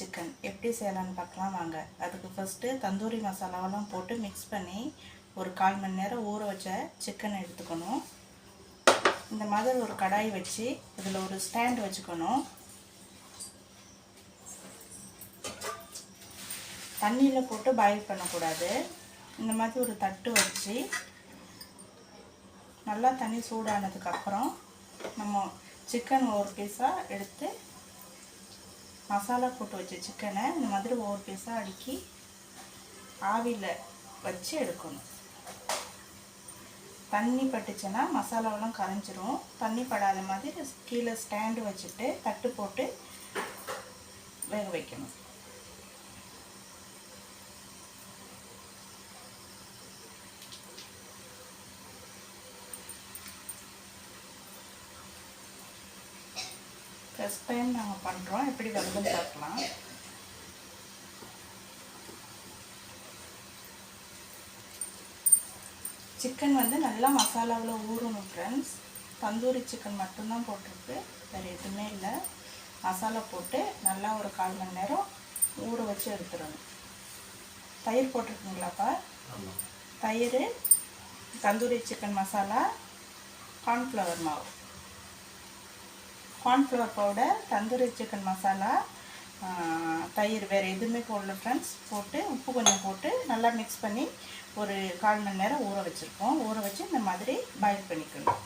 Chicken. எப்படி செய்யலான்னு பார்க்கலாம் வாங்க. அதுக்கு ஃபஸ்ட்டு தந்தூரி மசாலாவெல்லாம் போட்டு மிக்ஸ் பண்ணி ஒரு கால் மணி நேரம் ஊற வச்ச சிக்கனை எடுத்துக்கணும். இந்த மாதிரி ஒரு கடாய் வச்சு இதில் ஒரு ஸ்டாண்ட் வச்சுக்கணும். தண்ணியில் போட்டு பாயில் பண்ணக்கூடாது. இந்த மாதிரி ஒரு தட்டு வச்சு நல்லா தண்ணி சூடானதுக்கப்புறம் நம்ம சிக்கன் ஒரு பீஸாக எடுத்து மசாலா போட்டு வச்ச சிக்கனை இந்த மாதிரி ஒவ்வொரு பீஸாக அடுக்கி ஆவியில் வச்சு எடுக்கணும். தண்ணி பட்டுச்சுன்னா மசாலாவெல்லாம் கரைஞ்சிரும். தண்ணி படாத மாதிரி கீழே ஸ்டாண்டு வச்சுட்டு தட்டு போட்டு வேக வைக்கணும். ஃபஸ்ட் டைம் நாங்கள் பண்ணுறோம் எப்படி வருதுன்னு பார்க்கலாம். சிக்கன் வந்து நல்லா மசாலாவில் ஊறணும் ஃப்ரெண்ட்ஸ் தந்தூரி சிக்கன் மட்டும்தான் போட்டிருக்கு. வேறு எதுவுமே இல்லை. மசாலா போட்டு நல்லா ஒரு கால் மணி நேரம் ஊற வச்சு எடுத்துடணும். தயிர் போட்டிருக்குங்களாப்பா தயிர் தந்தூரி சிக்கன் மசாலா கார்ன்ஃப்ளவர் மாவு. Cornflour powder tandoori chicken masala தயிர் வேறு எதுவுமே போடல ஃப்ரெண்ட்ஸ் போட்டு உப்பு கொஞ்சம் போட்டு நல்லா மிக்ஸ் பண்ணி ஒரு கால் மணி நேரம் ஊற வச்சுருக்கோம். ஊற வச்சு இந்த மாதிரி பாயில் பண்ணிக்கணும்.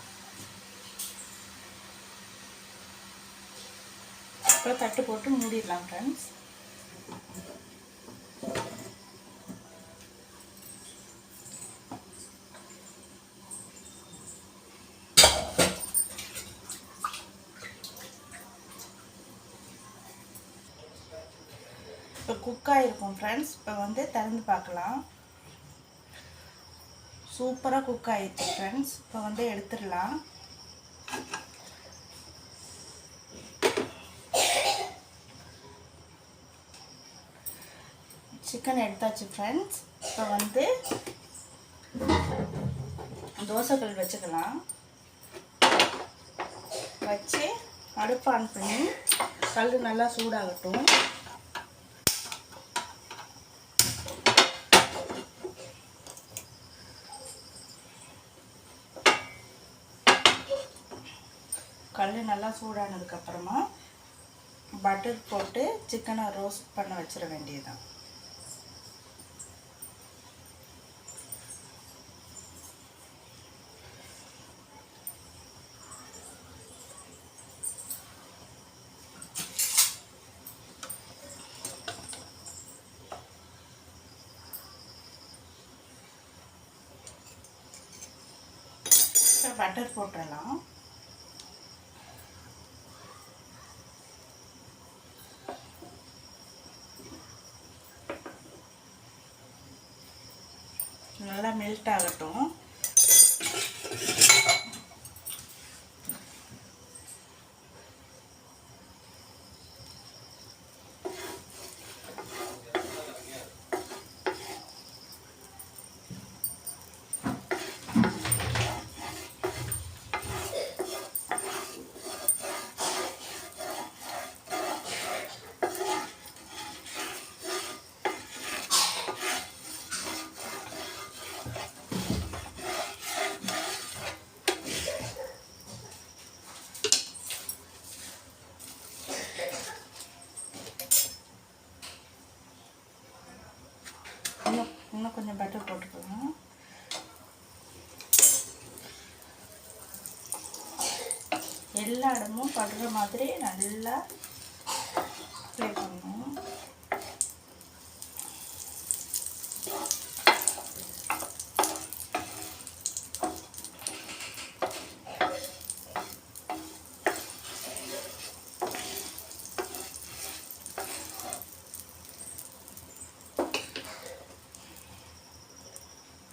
அப்புறம் தட்டு போட்டு மூடிடலாம் ஃப்ரெண்ட்ஸ் குக் ஆகிருக்கும் ஃப்ரெண்ட்ஸ் இப்போ வந்து திறந்து பார்க்கலாம். சூப்பராக குக் ஆகிடுச்சு ஃப்ரெண்ட்ஸ் இப்போ வந்து எடுத்துடலாம். சிக்கன் எடுத்தாச்சு ஃப்ரெண்ட்ஸ் இப்போ வந்து தோசைகள் வச்சுக்கலாம். வச்சு அடுப்பு ஆன் பண்ணி கல் நல்லா சூடாகட்டும். கல் நல்லா சூடானதுக்கப்புறமா பட்டர் போட்டு சிக்கனை ரோஸ்ட் பண்ண வச்சிட வேண்டியதுதான். பட்டர் போட்டுடலாம் நல்லா மெல்ட் ஆகட்டும். இன்னும் இன்னும் கொஞ்சம் பட்டர் போட்டுக்கணும் எல்லா இடமும் படுற மாதிரி நல்லா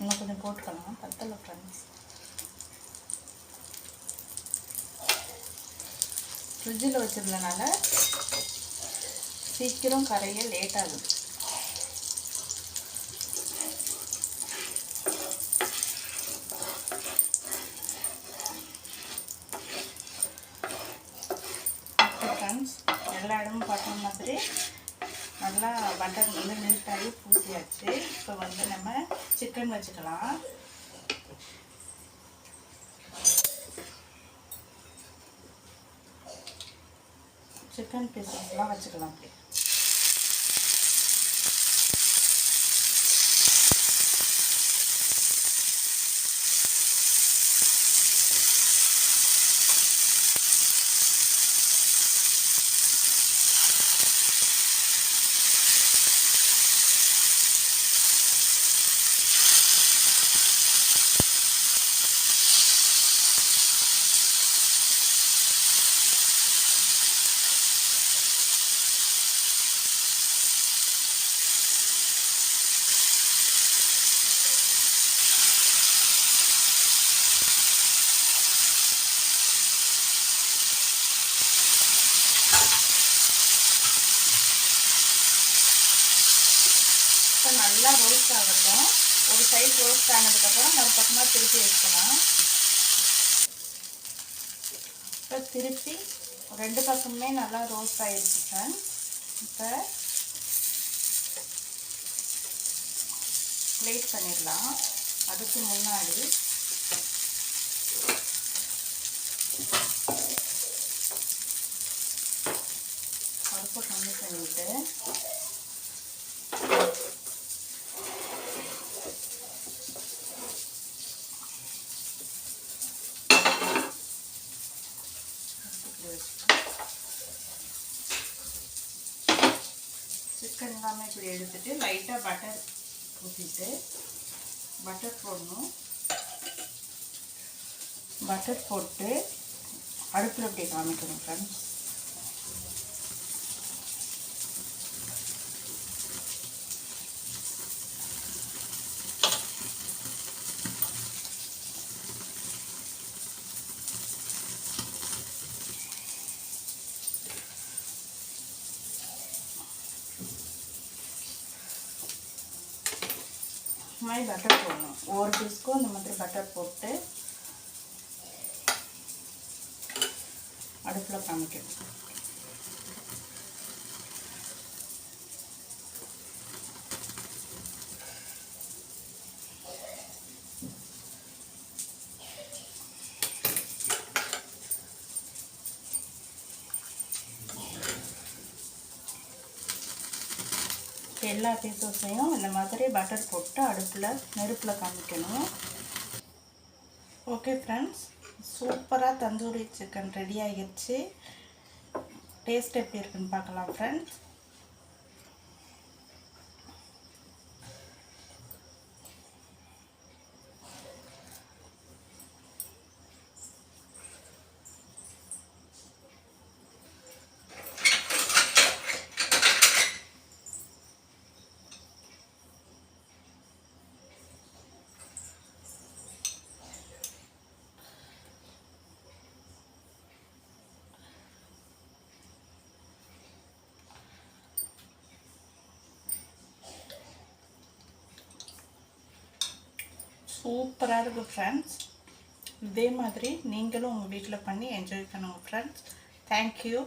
இன்னும் கொஞ்சம் போட்டுக்கலாம். பத்தலை ஃப்ரெண்ட்ஸ் ஃப்ரிட்ஜில் வச்சிருந்தனால சீக்கிரம் கரைய லேட் ஆகுது. ஃப்ரெண்ட்ஸ் எல்லா இடமும் பார்க்குற மாதிரி நல்லா பட்டர் வந்து மெல்ட் ஆகி பூசியாச்சு. இப்போ வந்து நம்ம சிக்கன் வச்சுக்கலாம். சிக்கன் பீசஸ்லாம் வச்சுக்கலாம் அப்படி இப்போ நல்லா ரோஸ்ட் ஆகட்டும். ஒரு சைட் ரோஸ்ட் ஆனதுக்கப்புறம் மறுபக்கமாக திருப்பி வச்சுக்கலாம் இப்போ திருப்பி ரெண்டு பக்கமுமே நல்லா ரோஸ்ட் ஆகிடுச்சு சார் இப்போ பிளேட் பண்ணிடலாம். அதுக்கு முன்னாடி பருப்பு கம்மி பண்ணிவிட்டு சிக்கன் எல்லாமே இப்படி எடுத்துட்டு லைட்டாக பட்டர் ஊற்றிட்டு பட்டர் போடணும். பட்டர் போட்டு அடுப்பில் அப்படியே காமிக்கணும் ஃப்ரெண்ட்ஸ் மாதிரி பட்டர் போடணும் ஒவ்வொரு பீஸ்க்கும் இந்த மாதிரி பட்டர் போட்டு அடுப்பில் காமிக்கணும் எல்லா பீசஸையும் இந்த மாதிரி பட்டர் போட்டு அடுப்பில் நெருப்பில் காமிக்கணும். ஓகே ஃப்ரெண்ட்ஸ் சூப்பராக தந்தூரி சிக்கன் ரெடி ஆகிடுச்சு. டேஸ்ட் எப்படி இருக்குன்னு பார்க்கலாம் ஃப்ரெண்ட்ஸ் சூப்பராக இருக்கும் ஃப்ரெண்ட்ஸ் இதே மாதிரி நீங்களும் உங்கள் வீட்டில் பண்ணி என்ஜாய் பண்ணுங்கள் ஃப்ரெண்ட்ஸ் தேங்க்யூ